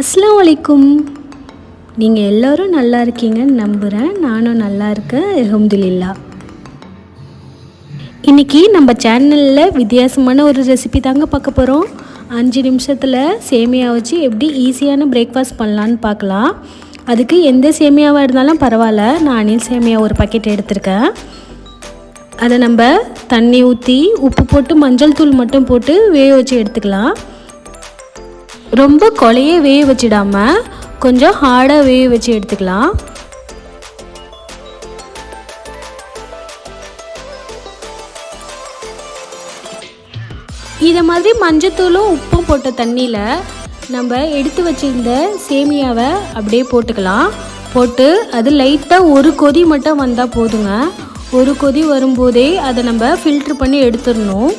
அஸ்லாம் வலைக்கும் நீங்கள் எல்லோரும் நல்லா இருக்கீங்கன்னு நம்புகிறேன் நானும் நல்லா இருக்கேன். அஹமதுல்லா இன்றைக்கி நம்ம சேனலில் வித்தியாசமான ஒரு ரெசிபி தாங்க பார்க்க போகிறோம் அஞ்சு நிமிஷத்தில் சேமியா வச்சு எப்படி ஈஸியான பிரேக்ஃபாஸ்ட் பண்ணலான்னு பார்க்கலாம். அதுக்கு எந்த சேமியாவாக இருந்தாலும் பரவாயில்ல. நான் அணில் சேமியா ஒரு பாக்கெட் எடுத்திருக்கேன். அதை நம்ம தண்ணி ஊற்றி உப்பு போட்டு மஞ்சள் தூள் மட்டும் போட்டு வேக வச்சு எடுத்துக்கலாம். ரொம்ப கொலையே வேக வச்சிடாம கொஞ்சம் ஹார்டாக வேக வச்சு எடுத்துக்கலாம். இதை மாதிரி மஞ்சத்தூளும் உப்பும் போட்ட தண்ணியில் நம்ம எடுத்து வச்சிருந்த சேமியாவை அப்படியே போட்டுக்கலாம். போட்டு அது லைட்டாக ஒரு கொதி மட்டும் வந்தால் போதுங்க. ஒரு கொதி வரும்போதே அதை நம்ம ஃபில்ட்ரு பண்ணி எடுத்துடணும்.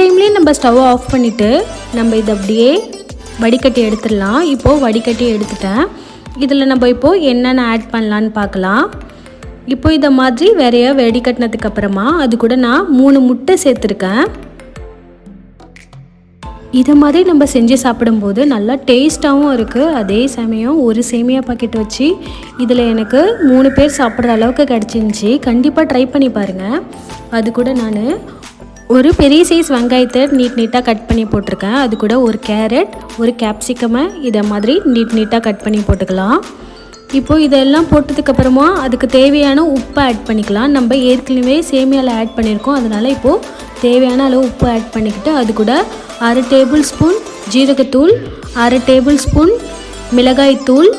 டைம்லேயே நம்ம ஸ்டவ் ஆஃப் பண்ணிவிட்டு நம்ம இதை அப்படியே வடிகட்டி எடுத்துடலாம். இப்போது வடிகட்டி எடுத்துட்டேன். இதில் நம்ம இப்போது என்னென்ன ஆட் பண்ணலான்னு பார்க்கலாம். இப்போ இதை மாதிரி வேறைய வெடிக்கட்டினதுக்கு அப்புறமா அது கூட நான் மூணு முட்டை சேர்த்துருக்கேன். இதை மாதிரி நம்ம செஞ்சு சாப்பிடும்போது நல்லா டேஸ்ட்டாகவும் இருக்குது அதே சமயம் ஒரு சேமியா பாக்கெட் வச்சு இதில் எனக்கு மூணு பேர் சாப்பிட்ற அளவுக்கு கிடச்சிருந்துச்சி. கண்டிப்பாக ட்ரை பண்ணி பாருங்கள் அது கூட நான் ஒரு பெரிய சைஸ் வெங்காயத்தை நீட் நீட்டாக கட் பண்ணி போட்டிருக்கேன். அது கூட ஒரு கேரட் ஒரு கேப்சிக்கமை இதை மாதிரி நீட் நீட்டாக கட் பண்ணி போட்டுக்கலாம். இப்போது இதெல்லாம் போட்டதுக்கப்புறமா அதுக்கு தேவையான உப்பை ஆட் பண்ணிக்கலாம். நம்ம ஏற்கனவே சேமியாவில் ஆட் பண்ணியிருக்கோம். அதனால் இப்போது தேவையான அளவு உப்பு ஆட் பண்ணிக்கிட்டு அது கூட அரை டேபிள் ஸ்பூன் ஜீரகத்தூள் அரை டேபிள் ஸ்பூன் மிளகாய்த்தூள்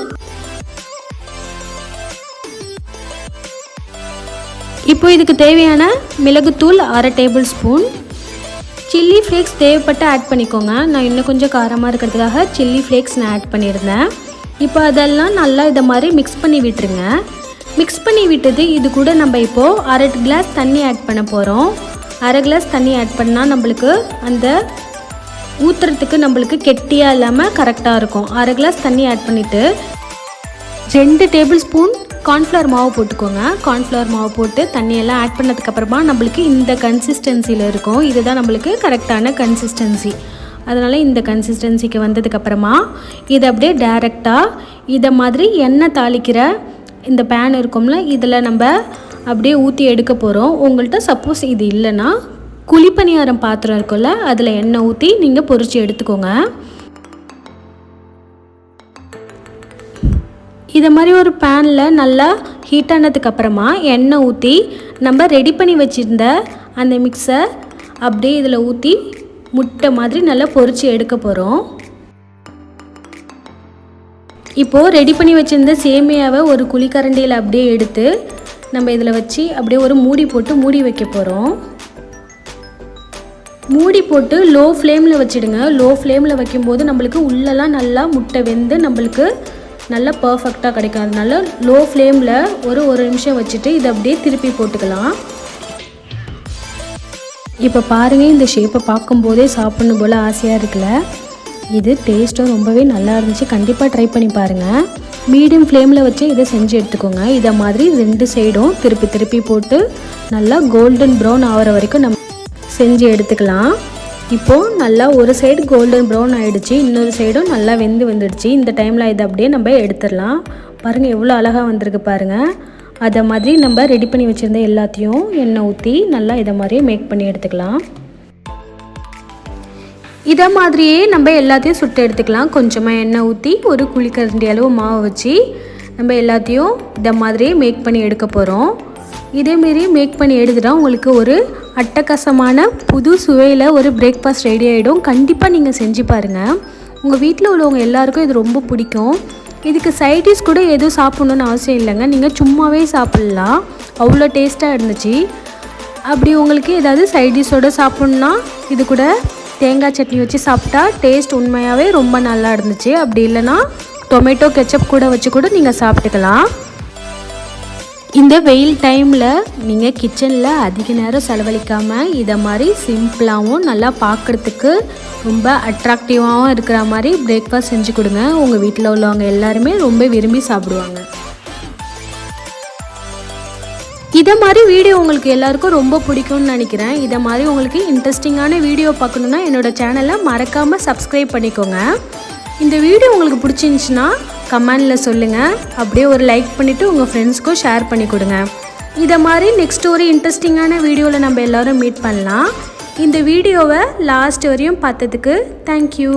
இப்போ இதுக்கு தேவையான மிளகுத்தூள் அரை டேபிள் ஸ்பூன். சில்லி ஃப்ளேக்ஸ் தேவைப்பட்டு ஆட் பண்ணிக்கோங்க. நான் இன்னும் கொஞ்சம் காரமாக இருக்கிறதுக்காக சில்லி ஃப்ளேக்ஸ் நான் ஆட் பண்ணியிருந்தேன். இப்போ அதெல்லாம் நல்லா இதை மாதிரி மிக்ஸ் பண்ணி விட்டுருங்க. மிக்ஸ் பண்ணி விட்டது இது கூட நம்ம இப்போது அரை கிளாஸ் தண்ணி ஆட் பண்ண போகிறோம் அரை கிளாஸ் தண்ணி ஆட் பண்ணால் நம்மளுக்கு அந்த ஊற்றுறதுக்கு நம்மளுக்கு கெட்டியாக இல்லாமல் கரெக்டாக இருக்கும். அரை கிளாஸ் தண்ணி ஆட் பண்ணிவிட்டு ரெண்டு டேபிள் ஸ்பூன் கார்ன்ஃப்ளவர் மாவு போட்டுக்கோங்க. கார்ன்ஃப்ளவர் மாவு போட்டு தண்ணியெல்லாம் ஆட் பண்ணதுக்கப்புறமா நம்மளுக்கு இந்த கன்சிஸ்டன்சியில் இருக்கும். இதுதான் நம்மளுக்கு கரெக்டான கன்சிஸ்டன்சி அதனால் இந்த கன்சிஸ்டன்சிக்கு வந்ததுக்கப்புறமா இதை அப்படியே டைரெக்டாக இதை மாதிரி எண்ணெய் தாளிக்கிற இந்த பேன் இருக்கும்ல இதில் நம்ம அப்படியே ஊற்றி எடுக்க போகிறோம் உங்கள்கிட்ட சப்போஸ் இது இல்லைன்னா குழிப்பணியாரம் பாத்திரம் இருக்கும்ல அதில் எண்ணெய் ஊற்றி நீங்கள் பொறிச்சு எடுத்துக்கோங்க. இதை மாதிரி ஒரு பேனில் நல்லா ஹீட் ஆனதுக்கு அப்புறமா எண்ணெய் ஊற்றி நம்ம ரெடி பண்ணி வச்சுருந்த அந்த மிக்ஸை அப்படியே இதில் ஊற்றி முட்டை மாதிரி நல்லா பொறிச்சு எடுக்க போகிறோம் இப்போது ரெடி பண்ணி வச்சுருந்த சேமியாவை ஒரு குழிக்கரண்டியில் அப்படியே எடுத்து நம்ம இதில் வச்சு அப்படியே ஒரு மூடி போட்டு மூடி வைக்க போகிறோம் மூடி போட்டு லோ ஃப்ளேமில் வச்சுடுங்க லோ ஃப்ளேமில் வைக்கும்போது நம்மளுக்கு உள்ளெல்லாம் நல்லா முட்டை வெந்து நம்மளுக்கு நல்லா பர்ஃபெக்டாக கிடைக்கும். அதனால லோ ஃப்ளேமில் ஒரு ஒரு நிமிஷம் வச்சுட்டு இதை அப்படியே திருப்பி போட்டுக்கலாம். இப்போ பாருங்கள் இந்த ஷேப்பை பார்க்கும்போதே சாப்பிடணும் போல் ஆசையாக இருக்குல்ல? இது டேஸ்ட்டும் ரொம்பவே நல்லா இருந்துச்சு. கண்டிப்பாக ட்ரை பண்ணி பாருங்கள் மீடியம் ஃப்ளேமில் வச்சு இதை செஞ்சு எடுத்துக்கோங்க. இதை மாதிரி ரெண்டு சைடும் திருப்பி திருப்பி போட்டு நல்லா கோல்டன் ப்ரௌன் ஆகிற வரைக்கும் நம்ம செஞ்சு எடுத்துக்கலாம். இப்போது நல்லா ஒரு சைடு கோல்டன் ப்ரௌன் ஆகிடுச்சு இன்னொரு சைடும் நல்லா வெந்து வந்துடுச்சு. இந்த டைமில் இதை அப்படியே நம்ம எடுத்துடலாம். பாருங்கள் எவ்வளோ அழகாக வந்திருக்கு பாருங்கள் அதை மாதிரி நம்ம ரெடி பண்ணி வச்சுருந்த எல்லாத்தையும் எண்ணெய் ஊற்றி நல்லா இதை மாதிரியே மேக் பண்ணி எடுத்துக்கலாம். இதை மாதிரியே நம்ம எல்லாத்தையும் சுட்டு எடுத்துக்கலாம். கொஞ்சமாக எண்ணெய் ஊற்றி ஒரு குழிக்கரண்டி அளவு மாவு வச்சு நம்ம எல்லாத்தையும் இதை மாதிரியே மேக் பண்ணி எடுக்க போகிறோம் இதேமாரி மேக் பண்ணி எடுத்துட்டா உங்களுக்கு ஒரு அட்டகாசமான புது சுவையில் ஒரு பிரேக்ஃபாஸ்ட் ரெடி ஆகிடும் கண்டிப்பாக நீங்கள் செஞ்சு பாருங்கள் உங்கள் வீட்டில் உள்ளவங்க எல்லாருக்கும் இது ரொம்ப பிடிக்கும். இதுக்கு சைடிஷ் கூட எதுவும் சாப்பிட்ணுன்னு அவசியம் இல்லைங்க. நீங்கள் சும்மாவே சாப்பிட்லாம். அவ்வளோ டேஸ்ட்டாக இருந்துச்சு. அப்படி உங்களுக்கு ஏதாவது சைடிஷோடு சாப்பிட்ணுன்னா இது கூட தேங்காய் சட்னி வச்சு சாப்பிட்டா டேஸ்ட் உண்மையாகவே ரொம்ப நல்லா இருந்துச்சு. அப்படி இல்லைன்னா டொமேட்டோ கெச்சப் கூட வச்சு கூட நீங்கள் சாப்பிட்டுக்கலாம். இந்த வெயில் டைமில் நீங்கள் கிச்சனில் அதிக நேரம் செலவழிக்காமல் இதை மாதிரி சிம்பிளாகவும் நல்லா பார்க்குறதுக்கு ரொம்ப அட்ராக்டிவாகவும் இருக்கிற மாதிரி பிரேக்ஃபாஸ்ட் செஞ்சு கொடுங்க. உங்கள் வீட்டில் உள்ளவங்க எல்லாருமே ரொம்ப விரும்பி சாப்பிடுவாங்க. இதை மாதிரி வீடியோ உங்களுக்கு எல்லாருக்கும் ரொம்ப பிடிக்கும்னு நினைக்கிறேன். இதை மாதிரி உங்களுக்கு இன்ட்ரெஸ்டிங்கான வீடியோ பார்க்கணுன்னா என்னோட சேனலை மறக்காமல் சப்ஸ்கிரைப் பண்ணிக்கோங்க. இந்த வீடியோ உங்களுக்கு பிடிச்சிருந்துச்சின்னா கமெண்டில் சொல்லுங்கள் அப்படியே ஒரு லைக் பண்ணிவிட்டு உங்கள் ஃப்ரெண்ட்ஸ்க்கும் ஷேர் பண்ணி கொடுங்க. இதை மாதிரி நெக்ஸ்ட் ஒரு இன்ட்ரெஸ்டிங்கான வீடியோவில் நம்ம எல்லோரும் மீட் பண்ணலாம். இந்த வீடியோவை லாஸ்ட் வரையும் பார்த்ததுக்கு தேங்க்யூ